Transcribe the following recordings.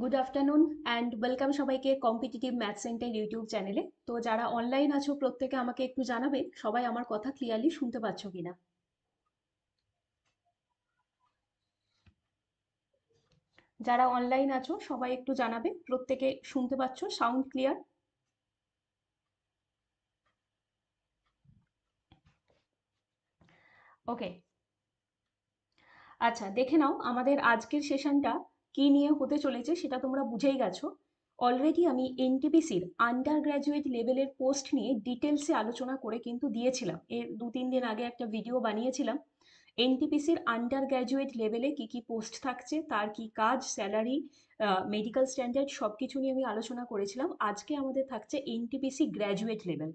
Good afternoon and welcome সবাইকে competitive math centre YouTube চ্যানেলে তো যারা অনলাইন আছো, প্রত্যেকে আমাকে একটু জানাবে সবাই আমার কথা ক্লিয়ারলি শুনতে পাচ্ছ কিনা। যারা অনলাইন আছো, সবাই একটু জানাবে, প্রত্যেকে শুনতে পাচ্ছ সাউন্ড ক্লিয়ার ওকে আচ্ছা দেখে নাও, আমাদের আজকের সেশনটা কি নিয়ে হতে চলেছে সেটা তোমরা বুঝেই গেছো। অলরেডি আমি এনটিপিসির আন্ডার গ্র্যাজুয়েট লেভেলের পোস্ট নিয়ে ডিটেলসে আলোচনা করে কিন্তু দিয়েছিলাম। এর দু তিন দিন আগে একটা ভিডিও বানিয়েছিলাম। এনটিপিসির আন্ডার গ্র্যাজুয়েট লেভেলে কি কি পোস্ট থাকছে, তার কি কাজ স্যালারি মেডিকেল স্ট্যান্ডার্ড সব কিছু নিয়ে আমি আলোচনা করেছিলাম। আজকে আমাদের থাকছে এনটিপিসি গ্র্যাজুয়েট লেভেল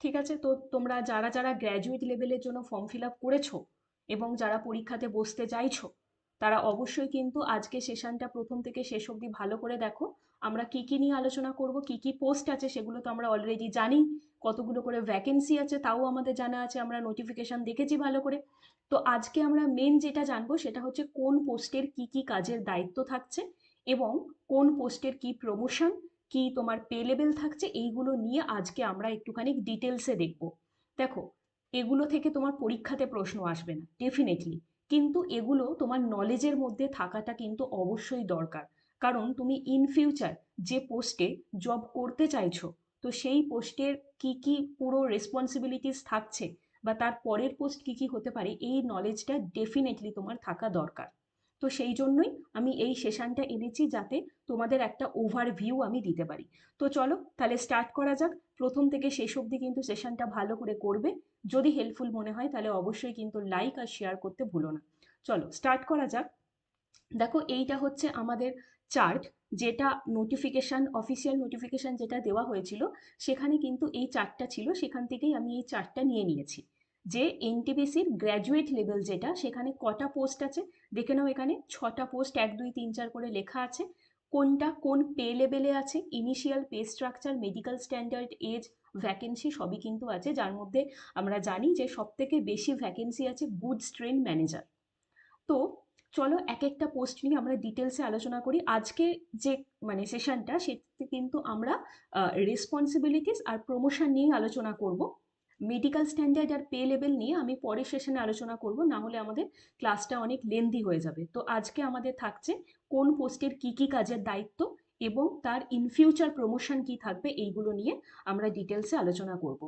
ঠিক আছে? তো তোমরা যারা যারা গ্র্যাজুয়েট লেভেলের জন্য ফর্ম ফিল আপ করেছ এবং যারা পরীক্ষাতে বসতে চাইছো তারা অবশ্যই কিন্তু আজকে সেশনটা প্রথম থেকে শেষ অবধি ভালো করে দেখো। আমরা কি কি নিয়ে আলোচনা করব, কি কি পোস্ট আছে সেগুলো তো আমরা অলরেডি জানি। কতগুলো করে ভ্যাকেন্সি আছে তাও আমাদের জানা আছে, আমরা নোটিফিকেশন দেখেছি ভালো করে। তো আজকে আমরা মেন যেটা জানব সেটা হচ্ছে কোন পোস্টের কি কি কাজের দায়িত্ব থাকছে এবং কোন পোস্টের কি প্রমোশন কি তোমার পে লেভেল থাকছে, এইগুলো নিয়ে আজকে আমরা একটুখানি ডিটেলসে দেখব। দেখো, এগুলো থেকে তোমার পরীক্ষাতে প্রশ্ন আসবে না ডেফিনেটলি কিন্তু এগুলো তোমার নলেজের মধ্যে থাকাটা কিন্তু অবশ্যই দরকার। কারণ তুমি ইন ফিউচার যে পোস্টে জব করতে চাইছো, তো সেই পোস্টের কি কি পুরো রেসপন্সিবিলিটিস থাকছে বা তার পরের পোস্ট কি কি হতে পারে, এই নলেজটা ডেফিনেটলি তোমার থাকা দরকার। তো সেই জন্যই আমি এই সেশনটা এনেছি যাতে তোমাদের একটা ওভারভিউ আমি দিতে পারি। তো চলো তাহলে স্টার্ট করা যাক। প্রথম থেকে শেষ অবধি কিন্তু সেশনটা ভালো করে করবে। যদি হেল্পফুল মনে হয় তাহলে অবশ্যই কিন্তু লাইক আর শেয়ার করতে ভুলো না। চলো স্টার্ট করা যাক। দেখো এইটা হচ্ছে আমাদের চার্ট যেটা নোটিফিকেশান অফিসিয়াল নোটিফিকেশান যেটা দেওয়া হয়েছিল, সেখানে কিন্তু এই চার্টটা ছিল, সেখান থেকেই আমি এই চার্টটা নিয়ে নিয়েছি। যে এনটিপিসির গ্র্যাজুয়েট লেভেল যেটা, সেখানে কটা পোস্ট আছে? দেখে নাও এখানে, ছটা পোস্ট এক, দুই, তিন, চার করে লেখা আছে। কোনটা কোন পে লেভেলে আছে? Initial pay structure medical standard age vacancy সবই কিন্তু আছে, যার মধ্যে আমরা জানি যে সব থেকে বেশি ভ্যাকেন্সি আছে গুড ট্রেন ম্যানেজার তো চলো এক একটা পোস্ট নিয়ে আমরা ডিটেলসে আলোচনা করি। আজকে যে মানে সেশনটা সেটাতে কিন্তু আমরা রেসপন্সিবিলিটিস আর প্রমোশন নিয়ে আলোচনা করব। মেডিকেল স্ট্যান্ডার্ড আর পে লেভেল নিয়ে আমি পরের সেশনে আলোচনা করব না হলে আমাদের ক্লাসটা অনেক লেন্দি হয়ে যাবে। তো আজকে আমাদের থাকছে কোন পোস্টের কি কি কাজের দায়িত্ব এবং তার ইন ফিউচার প্রমোশন কি থাকবে, এইগুলো নিয়ে আমরা ডিটেলসে আলোচনা করব।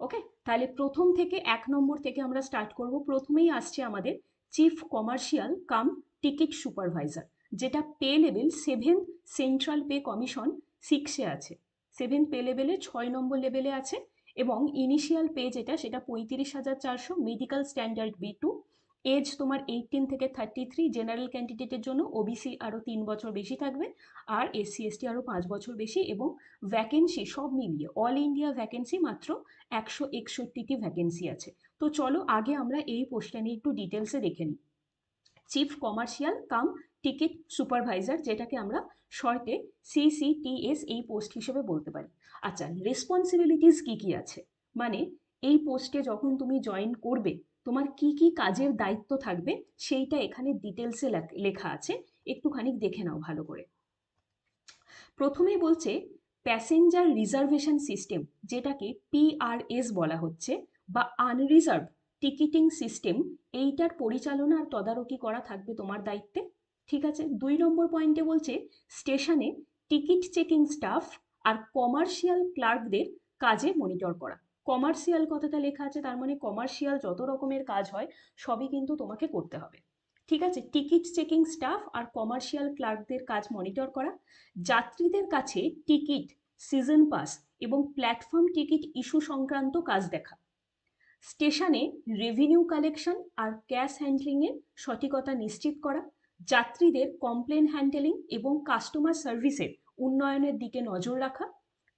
ওকে তাহলে প্রথম থেকে এক নম্বর থেকে আমরা স্টার্ট করব। প্রথমেই আসছে আমাদের chief commercial cum ticket supervisor যেটা pay level seven central pay commission সিক্সে আছে। সেভেন পে লেভেলে ছয় নম্বর লেভেলে আছে। এবং ইনিশিয়াল পে যেটা সেটা পঁয়ত্রিশ হাজার চারশো medical standard B two age তোমার এইটিন থেকে থার্টি থ্রি জেনারেল ক্যান্ডিডেটের জন্য ওবিসি আরও তিন বছর বেশি থাকবে, আর এসসি এসটি আরও পাঁচ বছর বেশি এবং ভ্যাকেন্সি সব মিলিয়ে অল ইন্ডিয়া ভ্যাকেন্সি মাত্র একশো একষট্টিটি ভ্যাকেন্সি আছে। তো চলো আগে আমরা এই পোস্টটা নিয়ে একটু ডিটেলসে দেখে নিই। Chief commercial cum ticket supervisor যেটাকে আমরা শর্টে সিসিটিএস এই পোস্ট হিসেবে বলতে পারি। আচ্ছা রেসপন্সিবিলিটিস কি কি আছে? মানে এই পোস্টে যখন তুমি জয়েন করবে, তোমার কি কি কাজের দায়িত্ব থাকবে, সেইটা এখানে ডিটেলসে লেখা আছে। একটুখানি দেখে নাও ভালো করে। প্রথমেই বলছে প্যাসেঞ্জার রিজার্ভেশন সিস্টেম যেটাকে পিআরএস বলা হচ্ছে, বা আনরিজার্ভ টিকিটিং সিস্টেম এইটার পরিচালনা আর তদারকি করা থাকবে তোমার দায়িত্বে। ঠিক আছে? দুই নম্বর পয়েন্টে বলছে, স্টেশনে টিকিট চেকিং স্টাফ আর কমার্শিয়াল ক্লার্কদের কাজে মনিটর করা। কমার্শিয়াল কথাটা লেখা আছে, তার মানে কমার্শিয়াল যত রকমের কাজ হয়, সবই কিন্তু তোমাকে করতে হবে। ঠিক আছে? টিকিট চেকিং স্টাফ আর কমার্শিয়াল ক্লার্কদের কাজ মনিটর করা। যাত্রীদের কাছে টিকিট সিজন পাস এবং প্ল্যাটফর্ম টিকিট ইস্যু সংক্রান্ত কাজ দেখা। স্টেশনে রেভিনিউ কালেকশন আর ক্যাশ হ্যান্ডলিংয়ের সঠিকতা নিশ্চিত করা। যাত্রীদের কমপ্লেন হ্যান্ডেলিং এবং কাস্টমার সার্ভিসের উন্নয়নের দিকে নজর রাখা।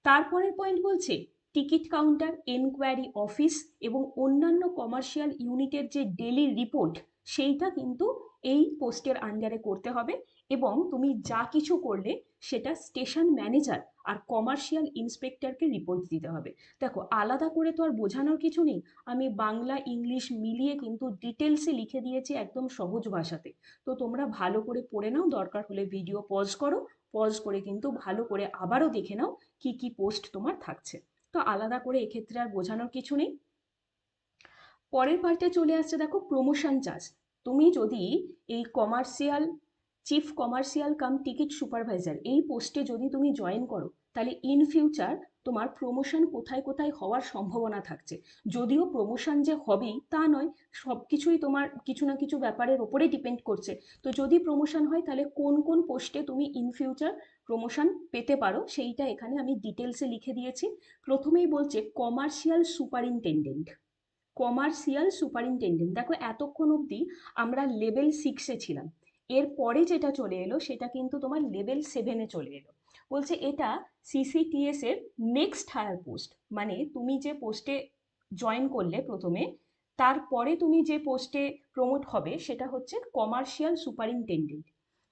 তারপরের পয়েন্ট বলছে টিকিট কাউন্টার এনকোয়ারি অফিস এবং অন্যান্য কমার্শিয়াল ইউনিটের যে ডেলি রিপোর্ট সেইটা কিন্তু এই পোস্টের আন্ডারে করতে হবে। এবং তুমি যা কিছু করলে সেটা স্টেশন ম্যানেজার আর কমার্শিয়াল ইন্সপেক্টরকে রিপোর্ট দিতে হবে। দেখো, আলাদা করে তো আর বোঝানোর কিছু নেই। আমি বাংলা, ইংলিশ মিলিয়ে কিন্তু ডিটেলসে লিখে দিয়েছি একদম সহজ ভাষাতে। তো তোমরা ভালো করে পড়ে নাও, দরকার হলে ভিডিও পজ করো। পজ করে কিন্তু ভালো করে আবারও দেখে নাও কি কি পোস্ট তোমার থাকছে। তো আলাদা করে এক্ষেত্রে আর বোঝানোর কিছু নেই। পরের পার্টে চলে আসছে, দেখো প্রমোশন চার্জ তুমি যদি এই commercial chief commercial cum ticket supervisor এই পোস্টে যদি তুমি জয়েন করো, তাহলে ইন ফিউচার তোমার প্রমোশন কোথায় কোথায় হওয়ার সম্ভাবনা থাকছে। যদিও প্রমোশন যে হবেই তা নয় সব কিছুই তোমার কিছু না কিছু ব্যাপারের ওপরে ডিপেন্ড করছে। তো যদি প্রমোশন হয়, তাহলে কোন কোন পোস্টে তুমি ইন ফিউচার প্রমোশন পেতে পারো, সেইটা এখানে আমি ডিটেলসে লিখে দিয়েছি। প্রথমেই বলছে কমার্শিয়াল সুপারিনটেন্ডেন্ট কমার্শিয়াল সুপারিনটেন্ডেন্ট দেখো, এতক্ষণ অবধি আমরা লেভেল সিক্সে ছিলাম। এর পরে যেটা চলে এলো, সেটা কিন্তু তোমার লেভেল সেভেনে চলে এলো। বলছে এটা সিসিটিএস এর নেক্সট হায়ার পোস্ট মানে তুমি যে পোস্টে জয়েন করলে প্রথমে, তারপরে তুমি যে পোস্টে প্রমোট হবে, সেটা হচ্ছে কমার্শিয়াল সুপারিনটেন্ডেন্ট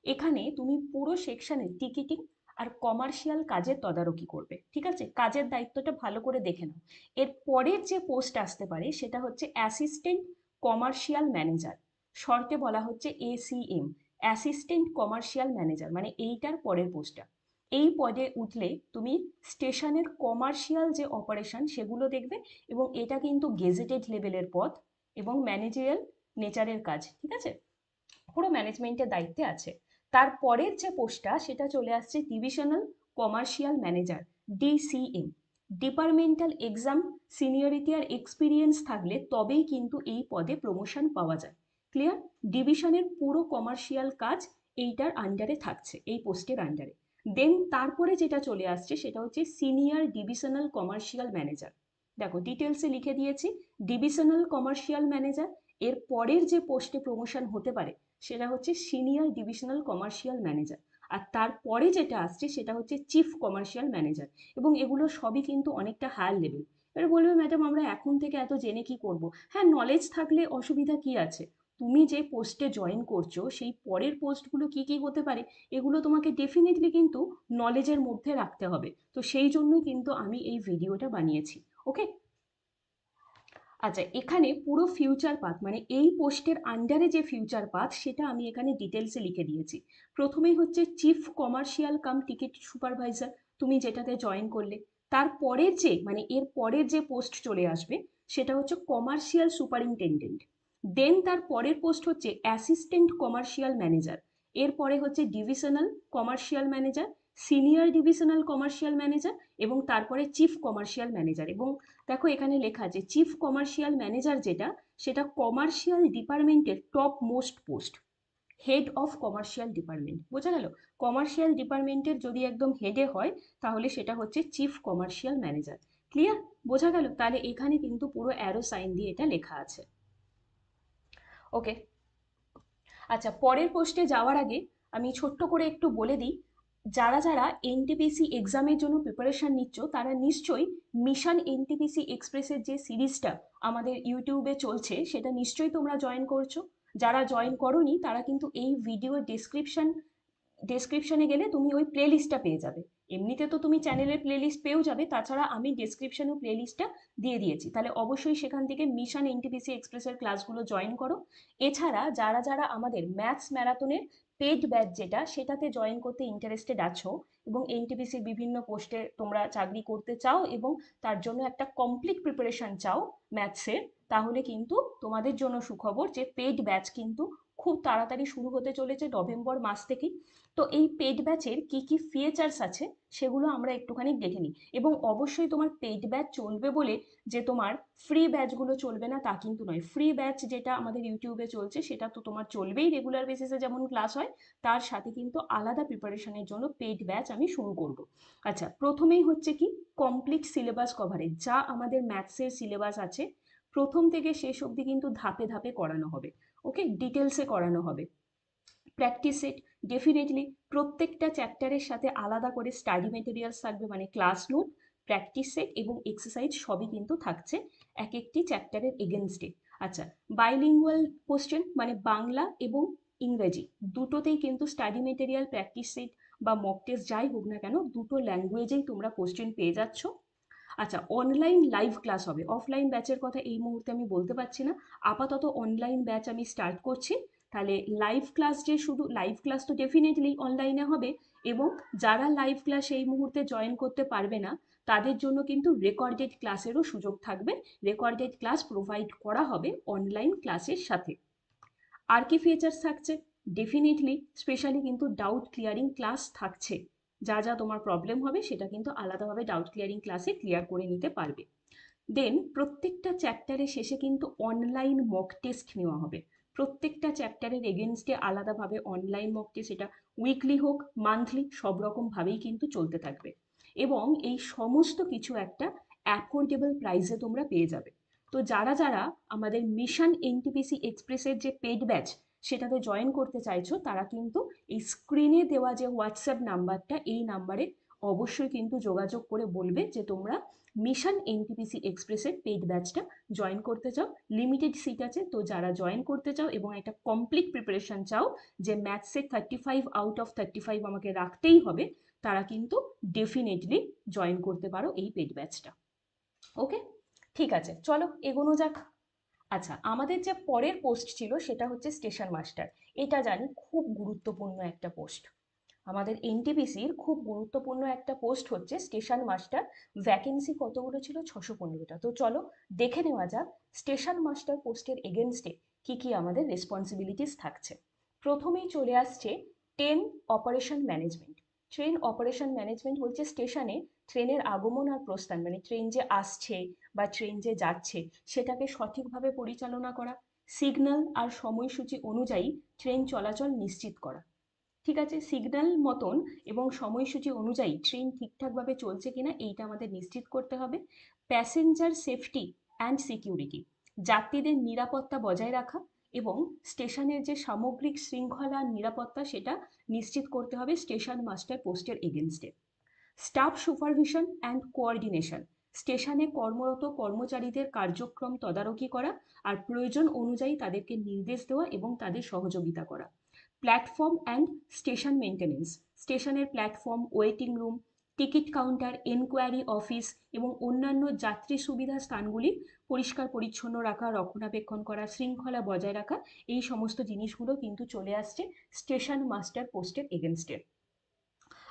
এখানে তুমি পুরো সেকশনের টিকিটিং আর কমার্শিয়াল কাজের তদারকি করবে, ঠিক আছে? কাজের দায়িত্বটা ভালো করে দেখে নাও। এর পরের যে পোস্ট আসতে পারে, সেটা হচ্ছে অ্যাসিস্ট্যান্ট কমার্শিয়াল ম্যানেজার শর্তে বলা হচ্ছে এসিএম অ্যাসিস্ট্যান্ট কমার্শিয়াল ম্যানেজার মানে এইটার পরের পোস্টটা এই পদে উঠলে তুমি স্টেশনের কমার্শিয়াল যে অপারেশন সেগুলো দেখবে এবং এটা কিন্তু গেজেটেড লেভেলের পদ এবং ম্যানেজারিয়াল নেচারের কাজ, ঠিক আছে? পুরো ম্যানেজমেন্টের দায়িত্বে আছে। তারপরের যে পোস্টটা সেটা চলে আসছে divisional commercial manager DCM departmental exam seniority আর এক্সপিরিয়েন্স থাকলে তবেই কিন্তু এই পদে প্রমোশন পাওয়া যায়। ক্লিয়ার ডিভিশনের পুরো কমার্শিয়াল কাজ এইটার আন্ডারে থাকছে, এই পোস্টের আন্ডারে দেন তারপরে যেটা চলে আসছে সেটা হচ্ছে সিনিয়র ডিভিশনাল কমার্শিয়াল ম্যানেজার দেখো ডিটেলসে লিখে দিয়েছি ডিভিশনাল কমার্শিয়াল ম্যানেজার এর পরের যে পোস্টে প্রমোশন হতে পারে সেটা হচ্ছে সিনিয়র ডিভিশনাল কমার্শিয়াল ম্যানেজার আর তারপরে যেটা আসছে সেটা হচ্ছে চিফ কমার্শিয়াল ম্যানেজার এবং এগুলো সবই কিন্তু অনেকটা হায়ার লেভেল এবার বলবে, ম্যাডাম, আমরা এখন থেকে এত জেনে কি করব? হ্যাঁ নলেজ থাকলে অসুবিধা কি আছে? তুমি যে পোস্টে জয়েন করছ, সেই পরের পোস্টগুলো কি কি হতে পারে, এগুলো তোমাকে ডেফিনেটলি কিন্তু নলেজের মধ্যে রাখতে হবে। তো সেই জন্যই কিন্তু আমি এই ভিডিওটা বানিয়েছি ওকে আচ্ছা এখানে পুরো ফিউচার পাথ মানে এই পোস্টের আন্ডারে যে ফিউচার পাথ সেটা আমি এখানে ডিটেলসে লিখে দিয়েছি। প্রথমেই হচ্ছে chief commercial cum ticket supervisor তুমি যেটাতে জয়েন করলে। তারপরের যে মানে এর পরের যে পোস্ট চলে আসবে, সেটা হচ্ছে কমার্শিয়াল সুপারিনটেন্ডেন্ট দেন তার পরের পোস্ট হচ্ছে অ্যাসিস্ট্যান্ট কমার্শিয়াল ম্যানেজার এরপরে হচ্ছে divisional commercial manager senior divisional commercial manager এবং তারপরে চিফ কমার্শিয়াল ম্যানেজার এবং দেখো এখানে লেখা আছে চিফ কমার্শিয়াল ম্যানেজার যেটা, সেটা কমার্শিয়াল ডিপার্টমেন্টের top most post head of commercial department বোঝা গেল? কমার্শিয়াল ডিপার্টমেন্টের যদি একদম হেডে হয়, তাহলে সেটা হচ্ছে চিফ কমার্শিয়াল ম্যানেজার ক্লিয়ার বোঝা গেল? তাহলে এখানে কিন্তু পুরো অ্যারো সাইন দিয়ে এটা লেখা আছে। ওকে আচ্ছা পরের পোস্টে যাওয়ার আগে আমি ছোট্ট করে একটু বলে দিই, যারা যারা এনটিপিসি এক্সামের জন্য প্রিপারেশন নিচ্ছ, তারা নিশ্চয়ই মিশন এনটিপিসি এক্সপ্রেসের যে সিরিজটা আমাদের ইউটিউবে চলছে, সেটা নিশ্চয়ই তোমরা জয়েন করছ। যারা জয়েন করনি, তারা কিন্তু এই ভিডিওর ডেসক্রিপশন ডেসক্রিপশনে গেলে তুমি ওই প্লেলিস্টটা পেয়ে যাবে। এমনিতে তো তুমি চ্যানেলের প্লেলিস্ট পেয়েও যাবে, তাছাড়া আমি ডেসক্রিপশনে প্লেলিস্টটা দিয়ে দিয়েছি। তাহলে অবশ্যই সেখান থেকে মিশন এনটিপিসি এক্সপ্রেসের ক্লাসগুলো জয়েন করো। এছাড়া যারা যারা আমাদের ম্যাথস ম্যারাথনের পেড ব্যাচ যেটা, সেটাতে জয়েন করতে ইন্টারেস্টেড আছো এবং এনটিপিসির বিভিন্ন পোস্টে তোমরা চাকরি করতে চাও এবং তার জন্য একটা কমপ্লিট প্রিপারেশন চাও ম্যাথসের তাহলে কিন্তু তোমাদের জন্য সুখবর যে পেড ব্যাচ কিন্তু খুব তাড়াতাড়ি শুরু হতে চলেছে নভেম্বর মাস থেকেই। তো এই পেড ব্যাচের কি কি ফিচার্স আছে সেগুলো আমরা একটুখানি দেখে নিই। এবং অবশ্যই তোমার পেড ব্যাচ চলবে বলে যে তোমার ফ্রি ব্যাচগুলো চলবে না তা কিন্তু নয়। ফ্রি ব্যাচ যেটা আমাদের ইউটিউবে চলছে সেটা তো তোমার চলবেই রেগুলার বেসিসে যেমন ক্লাস হয়, তার সাথে কিন্তু আলাদা প্রিপারেশনের জন্য পেড ব্যাচ আমি শুরু করব। আচ্ছা প্রথমেই হচ্ছে কি কমপ্লিট সিলেবাস কভারেজ যা আমাদের ম্যাথসের সিলেবাস আছে, প্রথম থেকে শেষ অবধি কিন্তু ধাপে ধাপে করানো হবে। ওকে ডিটেলসে করানো হবে। প্র্যাকটিস সেট ডেফিনেটলি প্রত্যেকটা চ্যাপ্টারের সাথে আলাদা করে স্টাডি মেটেরিয়ালস থাকবে মানে ক্লাস নোট প্র্যাকটিস সেট এবং এক্সারসাইজ সবই কিন্তু থাকছে এক একটি চ্যাপ্টারের এগেনস্টে আচ্ছা বাইলিঙ্গুয়াল কোশ্চেন মানে বাংলা এবং ইংরেজি, দুটোতেই কিন্তু স্টাডি মেটেরিয়াল প্র্যাকটিস সেট বা মক টেস্ট যাই হোক না কেন, দুটো ল্যাঙ্গুয়েজেই তোমরা কোশ্চেন পেয়ে যাচ্ছ। আচ্ছা অনলাইন লাইভ ক্লাস হবে। অফলাইন ব্যাচের কথা এই মুহূর্তে আমি বলতে পারছি না। আপাতত অনলাইন ব্যাচ আমি স্টার্ট করছি। তাহলে লাইভ ক্লাস যে শুধু লাইভ ক্লাস তো ডেফিনেটলি অনলাইনে হবে এবং যারা লাইভ ক্লাস এই মুহূর্তে জয়েন করতে পারবে না, তাদের জন্য কিন্তু রেকর্ডেড ক্লাসেরও সুযোগ থাকবে। রেকর্ডেড ক্লাস প্রোভাইড করা হবে অনলাইন ক্লাসের সাথে। আর কি ফিচার্স থাকছে? ডেফিনেটলি স্পেশালি কিন্তু ডাউট ক্লিয়ারিং ক্লাস থাকছে। যা যা তোমার প্রবলেম হবে সেটা কিন্তু আলাদাভাবে ডাউট ক্লিয়ারিং ক্লাসে ক্লিয়ার করে নিতে পারবে। দেন প্রত্যেকটা চ্যাপ্টারের শেষে কিন্তু অনলাইন মক টেস্ট নেওয়া হবে। প্রত্যেকটা চ্যাপ্টারের এগেনস্টে আলাদাভাবে অনলাইন মক টেস্ট এটা উইকলি হোক মান্থলি সব রকমভাবেই কিন্তু চলতে থাকবে। এবং এই সমস্ত কিছু একটা অ্যাফোর্ডেবল প্রাইসে তোমরা পেয়ে যাবে। তো যারা যারা আমাদের মিশন এনটিপিসি এক্সপ্রেসের যে পেড ব্যাচ সেটাতে জয়েন করতে চাইছো, তারা কিন্তু এই স্ক্রিনে দেওয়া যে হোয়াটসঅ্যাপ নাম্বারটা এই নাম্বারে অবশ্যই কিন্তু যোগাযোগ করে বলবে যে তোমরা মিশন এনটিপিসি এক্সপ্রেসের পেড ব্যাচটা জয়েন করতে চাও। লিমিটেড সিট আছে, তো যারা জয়েন করতে চাও এবং একটা কমপ্লিট প্রিপারেশন চাও যে ম্যাথসে thirty five out of thirty five আমাকে রাখতেই হবে, তারা কিন্তু ডেফিনেটলি জয়েন করতে পারো এই পেড ব্যাচটা ওকে ঠিক আছে, চলো এগোনো যাক। আচ্ছা আমাদের যে পরের পোস্ট ছিল সেটা হচ্ছে স্টেশন মাস্টার এটা জানি খুব গুরুত্বপূর্ণ একটা পোস্ট আমাদের এনটিপিসির খুব গুরুত্বপূর্ণ একটা পোস্ট হচ্ছে স্টেশন মাস্টার ভ্যাকেন্সি কতগুলো ছিল? ছশো পনেরোটা। তো চলো দেখে নেওয়া যাক স্টেশন মাস্টার পোস্টের এগেনস্টে কি কি আমাদের রেসপন্সিবিলিটিস থাকছে। প্রথমেই চলে আসছে train operation management train operation management বলছে স্টেশনে ট্রেনের আগমন আর প্রস্থান মানে ট্রেন যে আসছে বা ট্রেন যে যাচ্ছে, সেটাকে সঠিকভাবে পরিচালনা করা সিগন্যাল আর সময়সূচি অনুযায়ী ট্রেন চলাচল নিশ্চিত করা। ঠিক আছে? সিগন্যাল মতন এবং সময়সূচি অনুযায়ী ট্রেন ঠিকঠাকভাবে চলছে কিনা এইটা আমাদের নিশ্চিত করতে হবে। প্যাসেঞ্জার সেফটি অ্যান্ড সিকিউরিটি যাত্রীদের নিরাপত্তা বজায় রাখা এবং স্টেশনের যে সামগ্রিক শৃঙ্খলা নিরাপত্তা সেটা নিশ্চিত করতে হবে স্টেশন মাস্টার পোস্টের এগেনস্টে স্টাফ সুপারভিশন অ্যান্ড কোঅর্ডিনেশন স্টেশনে কর্মরত কর্মচারীদের কার্যক্রম তদারকি করা আর প্রয়োজন অনুযায়ী তাদেরকে নির্দেশ দেওয়া এবং তাদের সহযোগিতা করা। প্ল্যাটফর্ম অ্যান্ড স্টেশন মেনটেনেন্স স্টেশনের platform, waiting room, ticket counter, enquiry office এবং অন্যান্য যাত্রী সুবিধা স্থানগুলি পরিষ্কার পরিচ্ছন্ন রাখা, রক্ষণাবেক্ষণ করা, শৃঙ্খলা বজায় রাখা, এই সমস্ত জিনিসগুলো কিন্তু চলে আসছে স্টেশন মাস্টার পোস্টের এগেনস্টে।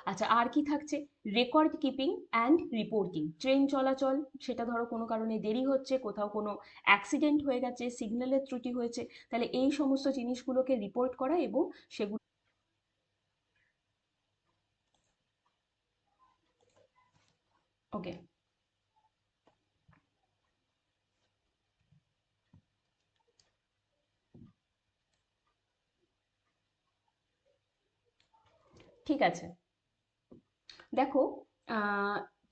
আচ্ছা আর কি থাকছে? Record keeping and reporting train চলাচল, সেটা ধরো কোনো কারণে দেরি হচ্ছে, কোথাও কোনো অ্যাক্সিডেন্ট হয়ে গেছে সিগন্যালের ত্রুটি হয়েছে, তাহলে এই সমস্ত জিনিসগুলোকে রিপোর্ট করা এবং সেগুলো ওকে ঠিক আছে। দেখো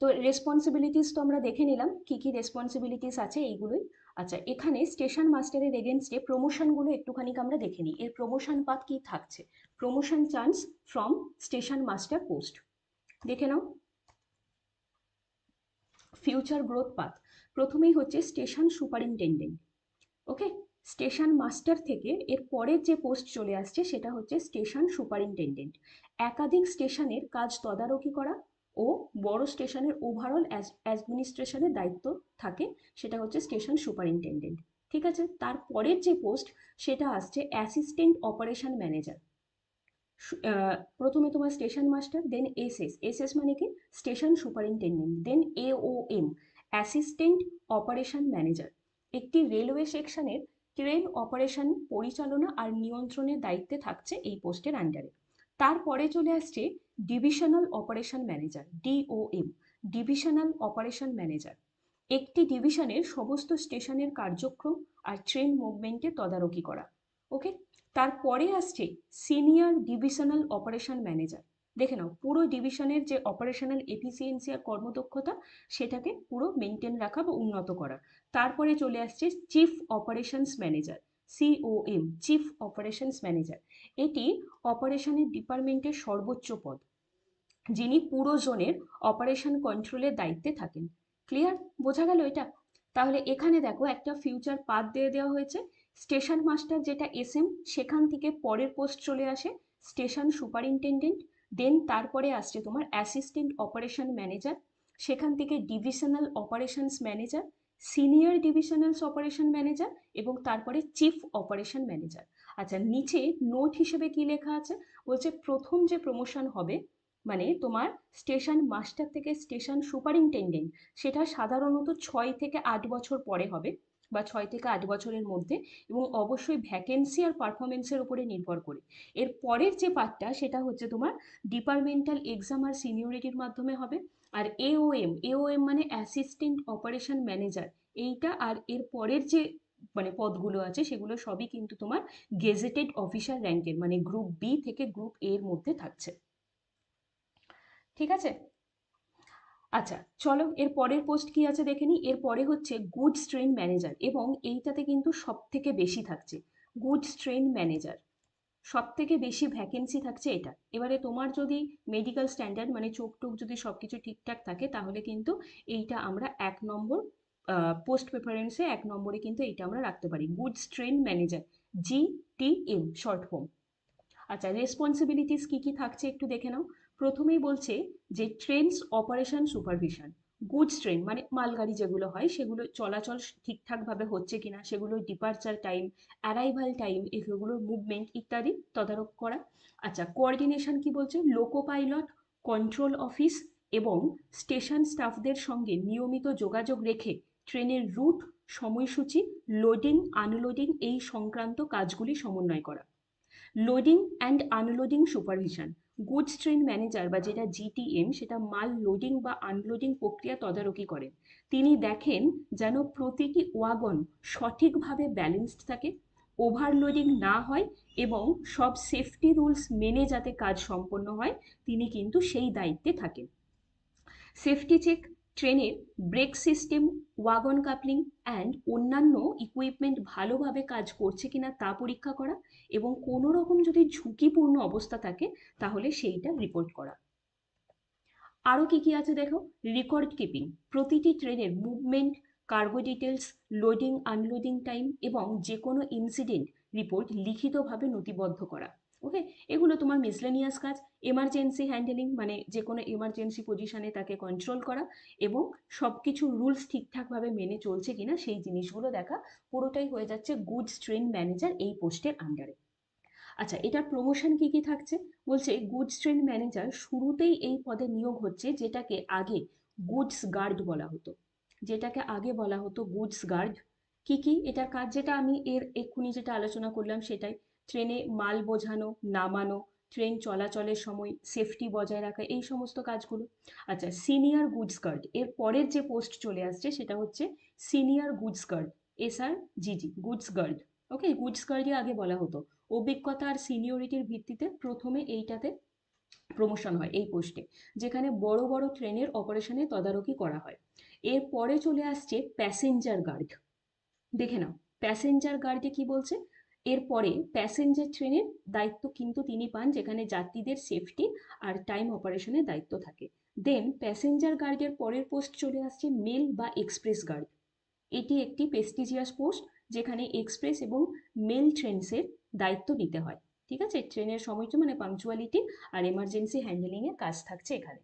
তো রেসপন্সিবিলিটিস তো আমরা দেখে নিলাম, কি কি রেসপন্সিবিলিটিস আছে এইগুলোই। আচ্ছা এখানে স্টেশন মাস্টারের এগেনস্টে প্রমোশনগুলো একটুখানি আমরা দেখে নিই। এর প্রমোশন পাত কি থাকছে? Promotion chance from station master post দেখে নাও। ফিউচার গ্রোথ পাথ প্রথমেই হচ্ছে station superintendent okay station master থেকে এর পরের যে পোস্ট চলে আসছে সেটা হচ্ছে স্টেশন সুপারিনটেন্ডেন্ট। একাধিক স্টেশনের কাজ তদারকি করা ও বড় স্টেশনের ওভারঅল অ্যাডমিনিস্ট্রেশনের দায়িত্ব থাকে, সেটা হচ্ছে স্টেশন সুপারিনটেন্ডেন্ট। ঠিক আছে? তার পরের যে পোস্ট, সেটা আসছে অ্যাসিস্ট্যান্ট অপারেশন ম্যানেজার। প্রথমে তোমার station master, then S S S S মানে কি? Station superintendent, then A O M, assistant operation manager. একটি রেলওয়ে সেকশনের ট্রেন অপারেশন, পরিচালনা আর নিয়ন্ত্রণের দায়িত্বে থাকছে এই পোস্টের আন্ডারে। তারপরে চলে আসছে divisional operation manager, DOM, divisional operation manager. একটি ডিভিশনের সমস্ত স্টেশনের কার্যক্রম আর ট্রেন মুভমেন্টে তদারকি করা। ওকে? তারপরে আসছে সিনিয়র ডিভিশনাল অপারেশন ম্যানেজার। দেখে নাও, পুরো ডিভিশনের যে অপারেশনাল এফিসিয়েন্সি আর কর্মদক্ষতা, সেটাকে পুরো মেনটেন রাখা বা উন্নত করা। তারপরে চলে আসছে chief operations manager COM chief operations manager এটি অপারেশনের ডিপার্টমেন্টের সর্বোচ্চ পদ, যিনি পুরো জোনের অপারেশন কন্ট্রোলের দায়িত্বে থাকেন। ক্লিয়ার বোঝা গেল এটা? তাহলে এখানে দেখো একটা ফিউচার পাথ দিয়ে দেওয়া হয়েছে। স্টেশন মাস্টার যেটা এস এম সেখান থেকে পরের পোস্ট চলে আসে। স্টেশন সুপারিনটেন্ডেন্ট দেন তারপরে আসছে তোমার অ্যাসিস্ট্যান্ট অপারেশন ম্যানেজার সেখান থেকে divisional operations manager senior divisionals operation manager এবং তারপরে চিফ অপারেশন ম্যানেজার আচ্ছা নিচে নোট হিসেবে কি লেখা আছে? বলছে প্রথম যে প্রমোশন হবে মানে তোমার স্টেশন মাস্টার থেকে স্টেশন সুপারিনটেন্ডেন্ট সেটা সাধারণত ছয় থেকে আট বছর পরে হবে। বা ছয় থেকে আট বছরের মধ্যে এবং অবশ্যই ভ্যাকেন্সি আর পারফরমেন্সের উপরে নির্ভর করে। এর পরের যে পার্টটা সেটা হচ্ছে তোমার ডিপার্টমেন্টাল এক্সাম আর সিনিয়রিটির মাধ্যমে হবে। আর এওএম এওএম মানে অ্যাসিস্ট্যান্ট অপারেশন ম্যানেজার এইটা আর এর পরের যে মানে পদগুলো আছে সেগুলো সবই কিন্তু তোমার গেজেটেড অফিসার র্যাঙ্কের মানে গ্রুপ বি থেকে গ্রুপ এর মধ্যে থাকছে। ঠিক আছে? আচ্ছা চলো এর পরের পোস্ট কি আছে দেখে নিই। এর পরে হচ্ছে গুডস ট্রেন ম্যানেজার এবং এইটাতে কিন্তু সব থেকে বেশি থাকছে। গুডস ট্রেন ম্যানেজার সব থেকে বেশি ভ্যাকেন্সি থাকছে এটা। এবারে তোমার যদি মেডিকেল স্ট্যান্ডার্ড মানে চোখ টোক যদি সব কিছু ঠিকঠাক থাকে, তাহলে কিন্তু এইটা আমরা এক নম্বর পোস্ট প্রেফারেন্সে এক নম্বরে কিন্তু এইটা আমরা রাখতে পারি। Goods train manager G T M short form আচ্ছা রেসপন্সিবিলিটিস কী কী থাকছে একটু দেখে নাও। প্রথমেই বলছে যে trains operation supervision goods train মানে মালগাড়ি যেগুলো হয়, সেগুলো চলাচল ঠিকঠাকভাবে হচ্ছে কিনা, সেগুলোর ডিপার্চার টাইম অ্যারাইভাল টাইম এগুলোর মুভমেন্ট ইত্যাদি তদারক করা। আচ্ছা কোঅর্ডিনেশন কি বলছে? লোকো পাইলট কন্ট্রোল অফিস এবং স্টেশন স্টাফদের সঙ্গে নিয়মিত যোগাযোগ রেখে ট্রেনের রুট সময়সূচি লোডিং আনলোডিং এই সংক্রান্ত কাজগুলি সমন্বয় করা। Loading and unloading supervision goods train manager বা যেটা জিটিএম সেটা মাল লোডিং বা আনলোডিং প্রক্রিয়া তদারকি করেন তিনি দেখেন যেন প্রতিটি ওয়াগন সঠিকভাবে ব্যালেন্সড থাকে ওভারলোডিং না হয় এবং সব সেফটি রুলস মেনে যাতে কাজ সম্পন্ন হয়, তিনি কিন্তু সেই দায়িত্বে থাকেন। সেফটি চেক ট্রেনের brake system wagon coupling and অন্যান্য ইকুইপমেন্ট ভালোভাবে কাজ করছে কিনা তা পরীক্ষা করা এবং কোনো রকম যদি ঝুঁকিপূর্ণ অবস্থা থাকে, তাহলে সেইটা রিপোর্ট করা। আরও কি কি আছে দেখো? রেকর্ড কিপিং প্রতিটি ট্রেনের movement cargo details loading unloading time এবং যে কোনো ইনসিডেন্ট রিপোর্ট লিখিতভাবে নথিবদ্ধ করা। ওকে এগুলো তোমার মিসলেনিয়াস কাজ এমার্জেন্সি হ্যান্ডেলিং মানে যে কোনো এমার্জেন্সি পজিশনে তাকে কন্ট্রোল করা এবং সব কিছু রুলস ঠিকঠাকভাবে মেনে চলছে কিনা সেই জিনিসগুলো দেখা পুরোটাই হয়ে যাচ্ছে গুডস ট্রেন ম্যানেজার এই পোস্টের আন্ডারে আচ্ছা এটার প্রমোশন কি কি থাকছে? বলছে গুডস ট্রেন ম্যানেজার শুরুতেই এই পদে নিয়োগ হচ্ছে যেটাকে আগে গুডস গার্ড বলা হতো। যেটাকে আগে বলা হতো গুডস গার্ড কি কি? এটার কাজ যেটা আমি এর এক্ষুনি যেটা আলোচনা করলাম সেটাই। ট্রেনে মাল বোঝানো, নামানো, ট্রেন চলাচলের সময় সেফটি বজায় রাখা, এই সমস্ত কাজগুলো। আচ্ছা সিনিয়র গুডস গার্ড এর পরের যে পোস্ট চলে আসছে সেটা হচ্ছে senior goods guard S R GG goods guard okay goods গার্ডই আগে বলা হতো। অভিজ্ঞতা আর সিনিয়রিটির ভিত্তিতে প্রথমে এইটাতে প্রমোশন হয়, এই পোস্টে যেখানে বড় বড় ট্রেনের অপারেশনে তদারকি করা হয়। এর পরে চলে আসছে প্যাসেঞ্জার গার্ড দেখে নাও প্যাসেঞ্জার গার্ডে কি বলছে? এরপরে প্যাসেঞ্জার ট্রেনের দায়িত্ব কিন্তু তিনি পান, যেখানে যাত্রীদের সেফটি আর টাইম অপারেশনের দায়িত্ব থাকে। দেন প্যাসেঞ্জার গার্ডের পরের পোস্ট চলে আসছে মেল বা এক্সপ্রেস গার্ড এটি একটি প্রেস্টিজিয়াস পোস্ট যেখানে এক্সপ্রেস এবং মেল ট্রেনসের দায়িত্ব নিতে হয়। ঠিক আছে? ট্রেনের সময়টা মানে পাংচুয়ালিটি আর এমার্জেন্সি হ্যান্ডেলিংয়ের কাজ থাকছে এখানে।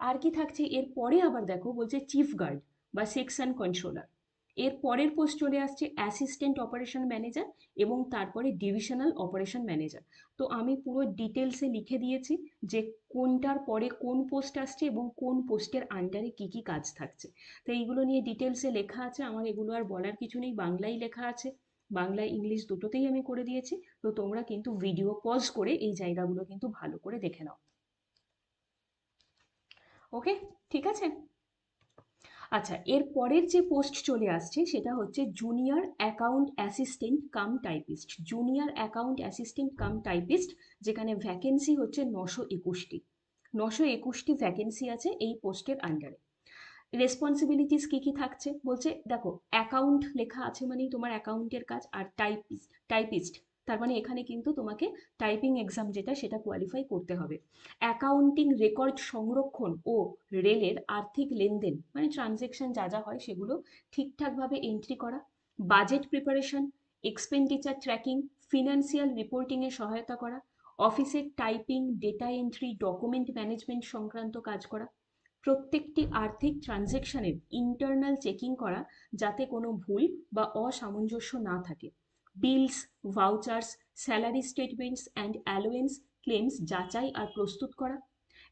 আর কি থাকছে? এর পরে আবার দেখো, বলছে চিফ গার্ড বা সেকশন কন্ট্রোলার এর পরের পোস্ট চলে আসছে অ্যাসিস্ট্যান্ট অপারেশন ম্যানেজার এবং তারপরে ডিভিশনাল অপারেশন ম্যানেজার তো আমি পুরো ডিটেলসে লিখে দিয়েছি যে কোনটার পরে কোন পোস্ট আসছে এবং কোন পোস্টের আন্ডারে কি কি কাজ থাকছে। তো এইগুলো নিয়ে ডিটেলসে লেখা আছে, আমার এগুলো আর বলার কিছু নেই, বাংলায় লেখা আছে। বাংলা ইংলিশ দুটোতেই আমি করে দিয়েছি। তো তোমরা কিন্তু ভিডিও পজ করে এই জায়গাগুলো কিন্তু ভালো করে দেখে নাও। ওকে ঠিক আছে? আচ্ছা এর পরের যে পোস্ট চলে আসছে সেটা হচ্ছে junior account assistant cum typist junior account assistant cum typist যেখানে ভ্যাকেন্সি হচ্ছে নশো একুশটি। নশো একুশটি ভ্যাকেন্সি আছে এই পোস্টের আন্ডারে রেসপন্সিবিলিটিস কী কী থাকছে? বলছে, দেখো অ্যাকাউন্ট লেখা আছে মানেই তোমার অ্যাকাউন্টের কাজ, আর টাইপিস্ট টাইপিস্ট তার মানে এখানে কিন্তু তোমাকে টাইপিং এক্সাম যেটা সেটা কোয়ালিফাই করতে হবে। অ্যাকাউন্টিং রেকর্ড সংরক্ষণ ও রেলের আর্থিক লেনদেন মানে ট্রানজ্যাকশন যা যা হয় সেগুলো ঠিকঠাকভাবে এন্ট্রি করা budget preparation expenditure tracking financial রিপোর্টিংয়ে সহায়তা করা অফিসের typing data entry document management সংক্রান্ত কাজ করা, প্রত্যেকটি আর্থিক ট্রানজ্যাকশনের ইন্টারনাল চেকিং করা যাতে কোনো ভুল বা অসামঞ্জস্য না থাকে। Bills vouchers salary statements and allowance claims যাচাই আর প্রস্তুত করা।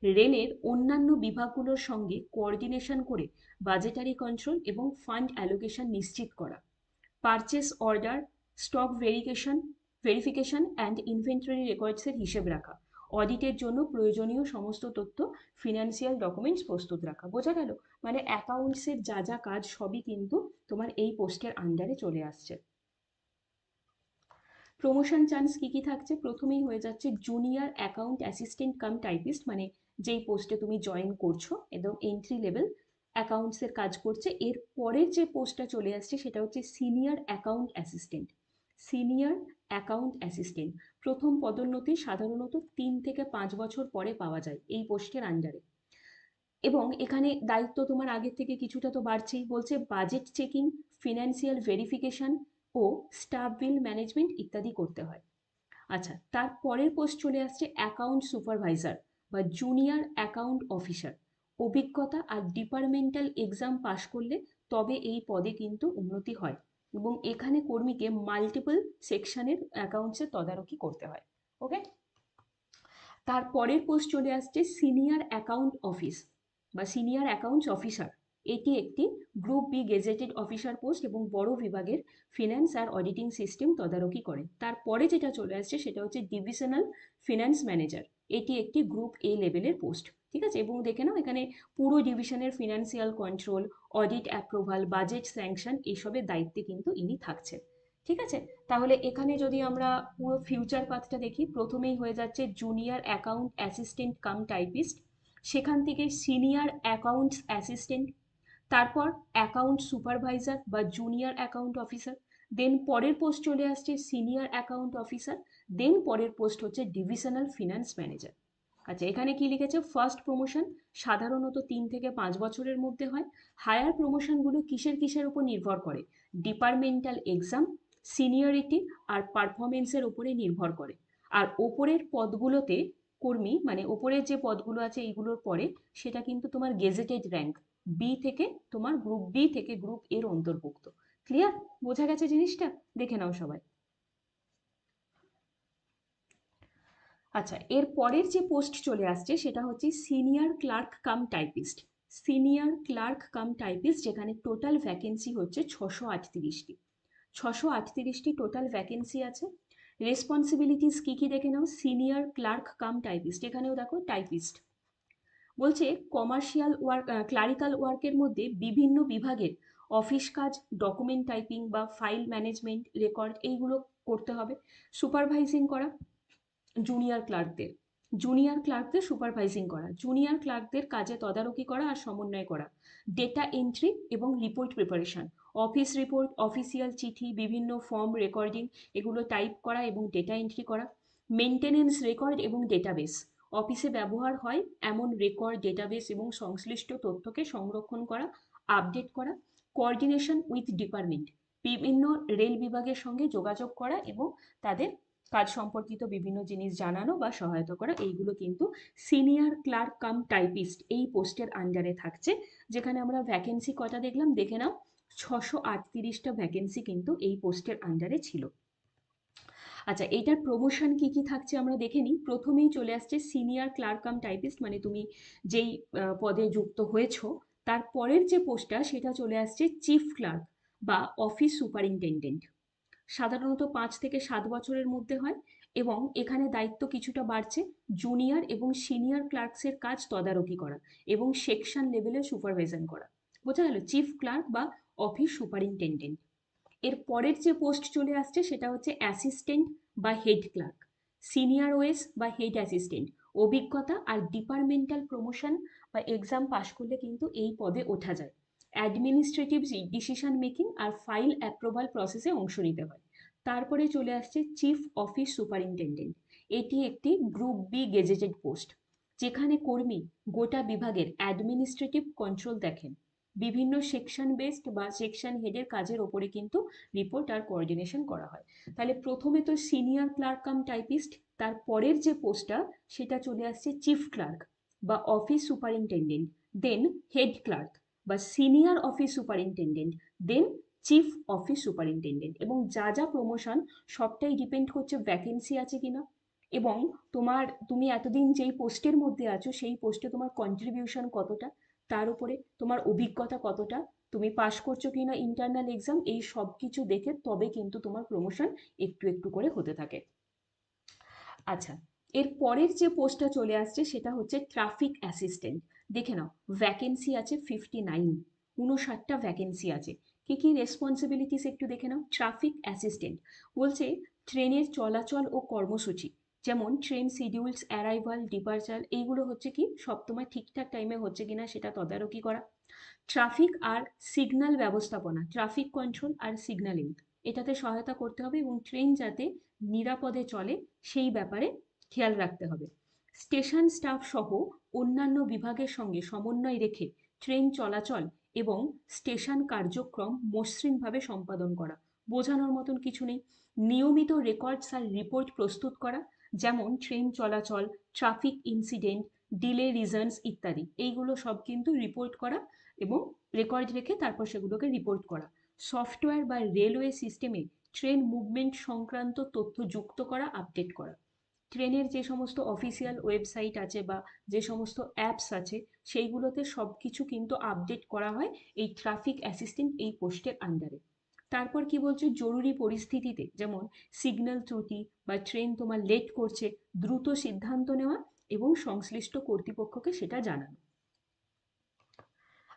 রেলের অন্যান্য বিভাগগুলোর সঙ্গে কোঅর্ডিনেশন করে বাজেটারি কন্ট্রোল এবং ফান্ড অ্যালোকেশন নিশ্চিত করা। Purchase order stock verification verification and inventory রেকর্ডসের হিসেব রাখা। অডিটের জন্য প্রয়োজনীয় সমস্ত তথ্য ফিনান্সিয়াল ডকুমেন্টস প্রস্তুত রাখা। বোঝা গেল? মানে অ্যাকাউন্টসের যা যা কাজ সবই কিন্তু তোমার এই পোস্টের আন্ডারে চলে আসছে। প্রমোশন চান্স কি কি থাকছে? প্রথমেই হয়ে যাচ্ছে junior account assistant cum typist মানে যেই পোস্টে তুমি জয়েন করছ, একদম এন্ট্রি লেভেল অ্যাকাউন্টসের কাজ করছে। এর পরের যে পোস্টটা চলে আসছে, সেটা হচ্ছে senior account assistant senior account assistant প্রথম পদোন্নতি সাধারণত তিন থেকে পাঁচ বছর পরে পাওয়া যায় এই পোস্টের আন্ডারে এবং এখানে দায়িত্ব তোমার আগের থেকে কিছুটা তো বাড়ছেই। বলছে বাজেট চেকিং ফিনান্সিয়াল ভেরিফিকেশন ও স্টাফ বিল ম্যানেজমেন্ট ইত্যাদি করতে হয়। আচ্ছা তার পরের পোস্ট চলে আসছে অ্যাকাউন্ট সুপারভাইজার বা জুনিয়র অ্যাকাউন্ট অফিসার অভিজ্ঞতা আর ডিপার্টমেন্টাল এক্সাম পাশ করলে তবে এই পদে কিন্তু উন্নতি হয় এবং এখানে কর্মীকে মাল্টিপল সেকশনের অ্যাকাউন্টসের তদারকি করতে হয় ওকে তার পরের পোস্ট চলে আসছে সিনিয়র অ্যাকাউন্ট অফিস বা সিনিয়র অ্যাকাউন্টস অফিসার এটি একটি group B gazetted officer post এবং বড় বিভাগের ফিনান্স আর অডিটিং সিস্টেম তদারকি করে। তারপরে যেটা চলে আসছে সেটা হচ্ছে ডিভিশনাল ফিনান্স ম্যানেজার এটি একটি গ্রুপ এ লেভেলের পোস্ট ঠিক আছে? এবং দেখে নাও এখানে পুরো ডিভিশনের financial control audit approval budget sanction এসবের দায়িত্বে কিন্তু ইনি থাকছেন ঠিক আছে? তাহলে এখানে যদি আমরা পুরো ফিউচার পাথটা দেখি, প্রথমেই হয়ে যাচ্ছে junior account assistant cum typist সেখান থেকে সিনিয়র অ্যাকাউন্টস অ্যাসিস্ট্যান্ট তারপর অ্যাকাউন্ট সুপারভাইজার বা জুনিয়র অ্যাকাউন্ট অফিসার দেন পরের পোস্ট চলে আসছে সিনিয়র অ্যাকাউন্ট অফিসার দেন পরের পোস্ট হচ্ছে ডিভিশনাল ফিনান্স ম্যানেজার আচ্ছা এখানে কি লিখেছে? ফার্স্ট প্রমোশন সাধারণত তিন থেকে পাঁচ বছরের মধ্যে হয়। হায়ার প্রমোশনগুলো কিসের কিসের উপর নির্ভর করে? ডিপার্টমেন্টাল এক্সাম সিনিয়রিটি আর পারফরমেন্সের উপরে নির্ভর করে। আর ওপরের পদগুলোতে কর্মী মানে ওপরের যে পদগুলো আছে এইগুলোর পরে, সেটা কিন্তু তোমার গেজেটেড র্যাঙ্ক বি থেকে তোমার গ্রুপ বি থেকে গ্রুপ এর অন্তর্ভুক্ত। ক্লিয়ার বোঝা গেছে জিনিসটা? দেখে নাও সবাই। আচ্ছা এর পরের যে পোস্ট চলে আসছে, সেটা হচ্ছে senior clerk cum typist senior clerk cum typist যেখানে টোটাল ভ্যাকেন্সি হচ্ছে ছশো আটত্রিশটি। ছশো আটত্রিশটি টোটাল ভ্যাকেন্সি আছে। রেসপন্সিবিলিটিস কী কী দেখে নাও? সিনিয়র ক্লার্ক কাম টাইপিস্ট এখানেও দেখো টাইপিস্ট বলছে কমার্শিয়াল ওয়ার্ক ক্লারিক্যাল ওয়ার্কের মধ্যে বিভিন্ন বিভাগের অফিস কাজ ডকুমেন্ট টাইপিং বা ফাইল ম্যানেজমেন্ট রেকর্ড এইগুলো করতে হবে সুপারভাইজিং করা জুনিয়র ক্লার্কদের জুনিয়র ক্লার্কদের সুপারভাইজিং করা জুনিয়র ক্লার্কদের কাজে তদারকি করা আর সমন্বয় করা ডেটা এন্ট্রি এবং report preparation office report official চিঠি, বিভিন্ন ফর্ম রেকর্ডিং এগুলো টাইপ করা এবং ডেটা এন্ট্রি করা মেনটেনেন্স রেকর্ড এবং ডেটাবেস অফিসে ব্যবহার হয় এমন রেকর্ড ডেটাবেস এবং সংশ্লিষ্ট তথ্যকে সংরক্ষণ করা আপডেট করা কোঅর্ডিনেশন উইথ ডিপার্টমেন্ট বিভিন্ন রেল বিভাগের সঙ্গে যোগাযোগ করা এবং তাদের কাজ সম্পর্কিত বিভিন্ন জিনিস জানানো বা সহায়তা করা, এইগুলো কিন্তু সিনিয়র ক্লার্ক কাম টাইপিস্ট এই পোস্টের আন্ডারে থাকছে। যেখানে আমরা ভ্যাকেন্সি কটা দেখলাম? দেখে নাও, ছশো আটত্রিশটা ভ্যাকেন্সি কিন্তু এই পোস্টের আন্ডারে ছিল। আচ্ছা এইটার প্রমোশন কি কি থাকছে আমরা দেখে নিই। প্রথমেই চলে আসছে সিনিয়র ক্লার্ক কাম টাইপিস্ট মানে তুমি যেই পদে যুক্ত হয়েছো। তার পরের যে পোস্টটা সেটা চলে আসছে চিফ ক্লার্ক বা অফিস সুপারিনটেন্ডেন্ট সাধারণত পাঁচ থেকে সাত বছরের মধ্যে হয় এবং এখানে দায়িত্ব কিছুটা বাড়ছে জুনিয়র এবং সিনিয়র ক্লার্কসের কাজ তদারকি করা এবং সেকশন লেভেলে সুপারভাইজন করা। বোঝা গেল চিফ ক্লার্ক বা অফিস সুপারিনটেন্ডেন্ট এর পরের যে পোস্ট চলে আসছে সেটা হচ্ছে অ্যাসিস্ট্যান্ট বা হেড ক্লার্ক সিনিয়র ওয়েস বা হেড অ্যাসিস্ট্যান্ট অভিজ্ঞতা আর ডিপার্টমেন্টাল প্রমোশন বা এক্সাম পাশ করলে কিন্তু এই পদে ওঠা যায়। অ্যাডমিনিস্ট্রেটিভ ডিসিশন মেকিং আর ফাইল অ্যাপ্রুভাল প্রসেসে অংশ নিতে হয়। তারপরে চলে আসছে চিফ অফিস সুপারিনটেন্ডেন্ট এটি একটি গ্রুপ বি গেজেটেড পোস্ট যেখানে কর্মী গোটা বিভাগের অ্যাডমিনিস্ট্রেটিভ কন্ট্রোল দেখেন। বিভিন্ন সেকশন বেসড বা সেকশন হেডের কাজের ওপরে কিন্তু রিপোর্ট আর কোঅর্ডিনেশন করা হয়। তাহলে প্রথমে তো সিনিয়র ক্লার্ক কাম টাইপিস্ট তার পরের যে পোস্টটা সেটা চলে আসছে চিফ ক্লার্ক বা office superintendent then head clerk বা senior office superintendent then chief office superintendent এবং যা যা প্রমোশন সবটাই ডিপেন্ড করছে ভ্যাকেন্সি আছে কিনা। এবং তোমার, তুমি এতদিন যেই পোস্টের মধ্যে আছো, সেই পোস্টে তোমার কন্ট্রিবিউশন কতটা? তার উপরে তোমার অভিজ্ঞতা কতটা? তুমি পাশ করছ কিনা ইন্টারনাল এক্সাম এই সব কিছু দেখে তবে কিন্তু তোমার প্রমোশন একটু একটু করে হতে থাকে। আচ্ছা এর পরের যে পোস্টটা চলে আসছে সেটা হচ্ছে ট্রাফিক অ্যাসিস্ট্যান্ট দেখে নাও ভ্যাকেন্সি আছে ফিফটি নাইন উনষাটটা ভ্যাকেন্সি আছে। কী কী রেসপন্সিবিলিটিস একটু দেখে নাও? ট্রাফিক অ্যাসিস্ট্যান্ট বলছে, ট্রেনের চলাচল ও কর্মসূচি। যেমন ট্রেন শিডিউলস অ্যারাইভাল ডিপার্চার এইগুলো হচ্ছে কি সবসময় ঠিকঠাক টাইমে হচ্ছে কিনা সেটা তদারকি করা। ট্রাফিক আর সিগন্যাল ব্যবস্থাপনা ট্রাফিক কন্ট্রোল আর সিগন্যালিং এটাতে সহায়তা করতে হবে এবং ট্রেন যাতে নিরাপদে চলে সেই ব্যাপারে খেয়াল রাখতে হবে। স্টেশন স্টাফ সহ অন্যান্য বিভাগের সঙ্গে সমন্বয় রেখে ট্রেন চলাচল এবং স্টেশন কার্যক্রম মসৃণভাবে সম্পাদন করা, বোঝানোর মতন কিছু নেই। নিয়মিত রেকর্ডস আর রিপোর্ট প্রস্তুত করা যেমন ট্রেন চলাচল ট্রাফিক ইনসিডেন্ট ডিলে রিজনস ইত্যাদি। এইগুলো সব কিন্তু রিপোর্ট করা এবং রেকর্ড রেখে তারপর সেগুলোকে রিপোর্ট করা। সফটওয়্যার বা রেলওয়ে সিস্টেমে ট্রেন মুভমেন্ট সংক্রান্ত তথ্য যুক্ত করা আপডেট করা। ট্রেনের যে সমস্ত অফিসিয়াল ওয়েবসাইট আছে বা যে সমস্ত অ্যাপস আছে, সেইগুলোতে সব কিছু কিন্তু আপডেট করা হয় এই ট্রাফিক অ্যাসিস্ট্যান্ট এই পোস্টের আন্ডারে তারপর কি বলছে? জরুরি পরিস্থিতিতে, যেমন সিগন্যাল ত্রুটি বা ট্রেন তোমার লেট করছে, দ্রুত সিদ্ধান্ত নেওয়া এবং সংশ্লিষ্ট কর্তৃপক্ষকে সেটা জানানো।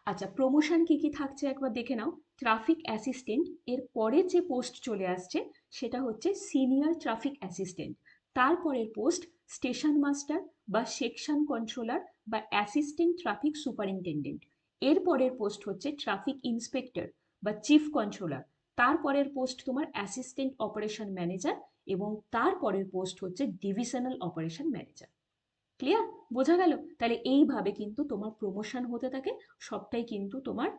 আচ্ছা প্রমোশন কি কি থাকছে একবার দেখে নাও। ট্রাফিক অ্যাসিস্ট্যান্ট এর পরের যে পোস্ট চলে আসছে, সেটা হচ্ছে সিনিয়র ট্রাফিক অ্যাসিস্ট্যান্ট তারপরের পোস্ট স্টেশন মাস্টার বা সেকশন কন্ট্রোলার বা অ্যাসিস্ট্যান্ট ট্রাফিক সুপারিনটেন্ডেন্ট এর পরের পোস্ট হচ্ছে ট্রাফিক ইন্সপেক্টর বা চিফ কন্ট্রোলার তারপরের পোস্ট তোমার অ্যাসিস্ট্যান্ট অপারেশন ম্যানেজার এবং তারপরের পোস্ট হচ্ছে ডিভিশনাল অপারেশন ম্যানেজার ক্লিয়ার বোঝা গেল? তাহলে এইভাবে কিন্তু তোমার প্রমোশন হতে থাকে, সবটাই কিন্তু তোমার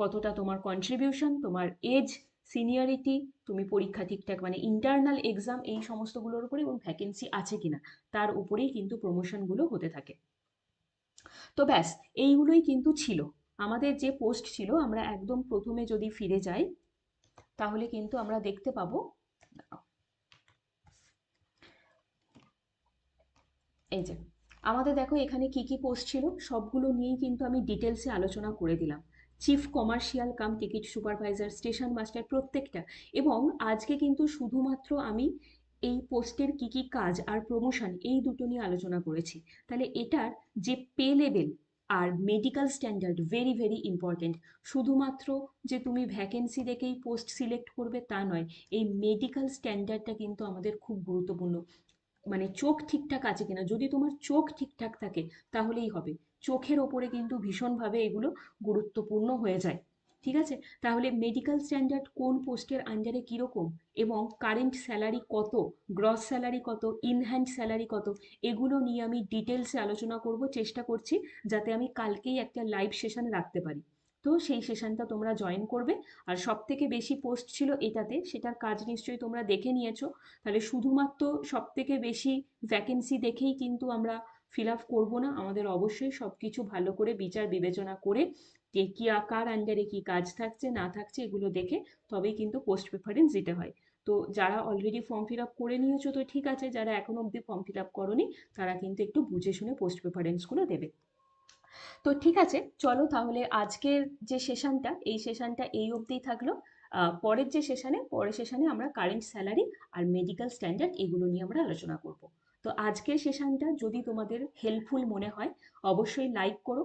কতটা তোমার কন্ট্রিবিউশন তোমার এজ সিনিয়রিটি তুমি পরীক্ষা ঠিকঠাক মানে ইন্টারনাল এক্সাম এই সমস্তগুলোর উপরে এবং ভ্যাকেন্সি আছে কিনা, তার উপরেই কিন্তু প্রমোশনগুলো হতে থাকে। তো ব্যাস, এইগুলোই কিন্তু ছিল। আমাদের যে পোস্ট ছিল, আমরা একদম প্রথমে যদি ফিরে যাই, তাহলে কিন্তু আমরা দেখতে পাবো এই যে, আমাদের দেখো এখানে কি কি পোস্ট ছিল, সবগুলো নিয়েই কিন্তু আমি ডিটেলসে আলোচনা করে দিলাম। Chief commercial cum ticket supervisor station master প্রত্যেকটা, এবং আজকে কিন্তু শুধুমাত্র আমি এই পোস্টের কি কি কাজ আর প্রমোশন এই দুটো নিয়ে আলোচনা করেছি। তাহলে এটার যে পে লেভেল আর medical standard very very important শুধুমাত্র যে তুমি ভ্যাকেন্সি দেখেই পোস্ট সিলেক্ট করবে তা নয়, এই মেডিকেল স্ট্যান্ডার্ডটা কিন্তু আমাদের খুব গুরুত্বপূর্ণ। মানে চোখ ঠিকঠাক আছে কিনা, যদি তোমার চোখ ঠিকঠাক থাকে তাহলেই হবে। চোখের ওপরে কিন্তু ভীষণভাবে এগুলো গুরুত্বপূর্ণ হয়ে যায়। ঠিক আছে? তাহলে মেডিকেল স্ট্যান্ডার্ড কোন পোস্টের আন্ডারে কীরকম? এবং কারেন্ট স্যালারি কত? গ্রস স্যালারি কত? ইনহ্যান্ড স্যালারি কত? এগুলো নিয়ে আমি ডিটেলসে আলোচনা করব, চেষ্টা করছি যাতে আমি কালকেই একটা লাইভ সেশন রাখতে পারি। তো সেই সেশনটা তোমরা জয়েন করবে। আর সব থেকে বেশি পোস্ট ছিল এটাতে, সেটার কাজ নিশ্চয়ই তোমরা দেখে নিয়েছো। তাহলে শুধুমাত্র সব থেকে বেশি ভ্যাকেন্সি দেখেই কিন্তু আমরা ফিল আপ করব না। আমাদের অবশ্যই সব কিছু ভালো করে বিচার বিবেচনা করে কে কি কার আন্ডারে কি কাজ থাকছে, না থাকছে, এগুলো দেখে তবেই কিন্তু পোস্ট প্রেফারেন্স দিতে হয়। তো যারা অলরেডি ফর্ম ফিল আপ করে নিয়েছো, তো ঠিক আছে, যারা এখনও অবধি ফর্ম ফিল আপ করনি, তারা কিন্তু একটু বুঝে শুনে পোস্ট প্রেফারেন্সগুলো দেবে। তো ঠিক আছে, চলো তাহলে আজকের যে সেশনটা এই সেশনটা এই অবধিই থাকল। পরের যে সেশনে পরের সেশনে আমরা কারেন্ট স্যালারি আর মেডিকেল স্ট্যান্ডার্ড এগুলো নিয়ে আমরা আলোচনা করব। তো আজকের সেশনটা যদি তোমাদের হেল্পফুল মনে হয়, অবশ্যই লাইক করো